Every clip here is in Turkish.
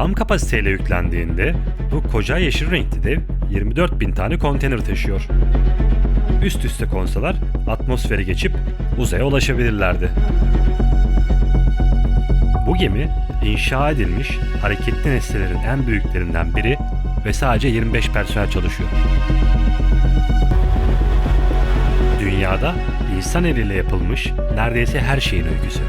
Tam kapasiteyle yüklendiğinde bu koca yeşil renkli dev 24 bin tane konteyner taşıyor. Üst üste konsalar atmosferi geçip uzaya ulaşabilirlerdi. Bu gemi inşa edilmiş hareketli nesnelerin en büyüklerinden biri ve sadece 25 personel çalışıyor. Dünyada insan eliyle yapılmış neredeyse her şeyin öyküsü.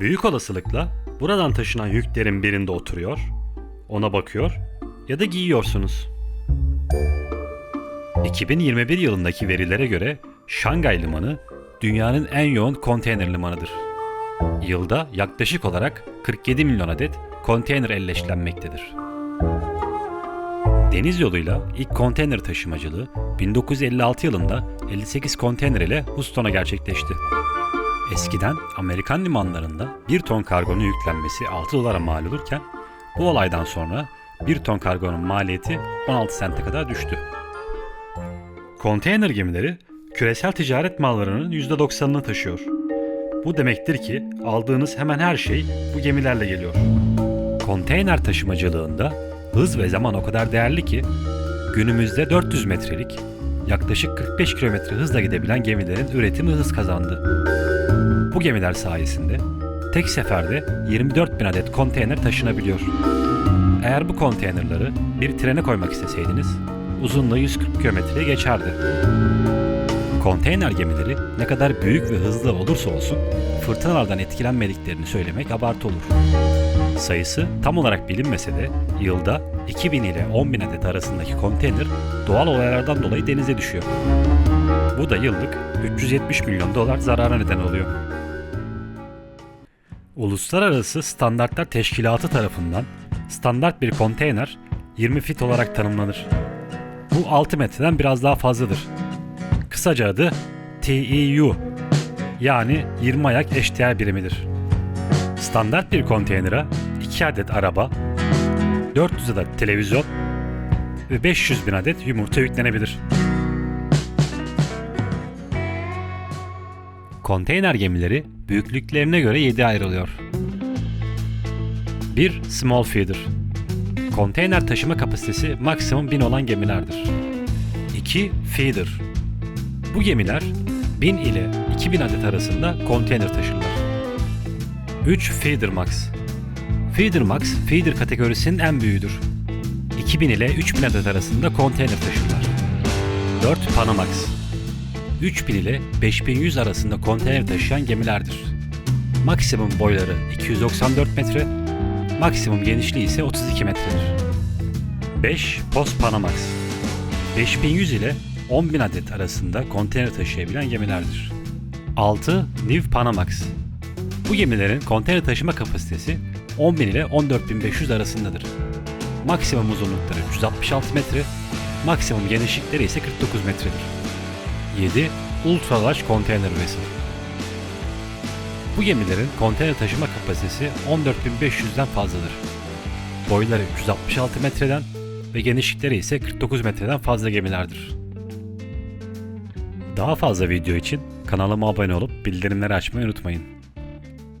Büyük olasılıkla buradan taşınan yüklerin birinde oturuyor, ona bakıyor ya da giyiyorsunuz. 2021 yılındaki verilere göre Şangay Limanı dünyanın en yoğun konteyner limanıdır. Yılda yaklaşık olarak 47 milyon adet konteyner elleşlenmektedir. Deniz yoluyla ilk konteyner taşımacılığı 1956 yılında 58 konteyner ile Houston'a gerçekleşti. Eskiden Amerikan limanlarında 1 ton kargonun yüklenmesi 6 dolara mal olurken bu olaydan sonra 1 ton kargonun maliyeti 16 sente kadar düştü. Konteyner gemileri küresel ticaret mallarının %90'ını taşıyor. Bu demektir ki aldığınız hemen her şey bu gemilerle geliyor. Konteyner taşımacılığında hız ve zaman o kadar değerli ki günümüzde 400 metrelik yaklaşık 45 kilometre hızla gidebilen gemilerin üretimi hız kazandı. Bu gemiler sayesinde tek seferde 24 bin adet konteyner taşınabiliyor. Eğer bu konteynerları bir trene koymak isteseydiniz uzunluğu 140 kilometreye geçerdi. Konteyner gemileri ne kadar büyük ve hızlı olursa olsun fırtınalardan etkilenmediklerini söylemek abartı olur. Sayısı tam olarak bilinmese de yılda 2000 ile 10 bin adet arasındaki konteyner doğal olaylardan dolayı denize düşüyor. Bu da yıllık 370 milyon dolar zarara neden oluyor. Uluslararası Standartlar Teşkilatı tarafından standart bir konteyner 20 fit olarak tanımlanır. Bu 6 metreden biraz daha fazladır. Kısaca adı TEU yani 20 ayak eşdeğer birimidir. Standart bir konteynere 2 adet araba, 400 adet televizyon ve 500 bin adet yumurta yüklenebilir. Konteyner gemileri büyüklüklerine göre 7 ayrılıyor. 1. Small feeder. Konteyner taşıma kapasitesi maksimum 1000 olan gemilerdir. 2. Feeder. Bu gemiler 1000 ile 2000 adet arasında konteyner taşırlar. 3. Feeder Max. Feeder Max, feeder kategorisinin en büyüğüdür. 2000 ile 3000 adet arasında konteyner taşırlar. 4. Panamax. 3000 ile 5100 arasında konteyner taşıyan gemilerdir. Maksimum boyları 294 metre, maksimum genişliği ise 32 metredir. 5. Post Panamax. 5100 ile 10.000 adet arasında konteyner taşıyabilen gemilerdir. 6. New Panamax. Bu gemilerin konteyner taşıma kapasitesi 10.000 ile 14.500 arasındadır. Maksimum uzunlukları 366 metre, maksimum genişlikleri ise 49 metredir. 7. Ultra Large Container Vessel. Bu gemilerin konteyner taşıma kapasitesi 14.500'den fazladır. Boyları 366 metreden ve genişlikleri ise 49 metreden fazla gemilerdir. Daha fazla video için kanalıma abone olup bildirimleri açmayı unutmayın.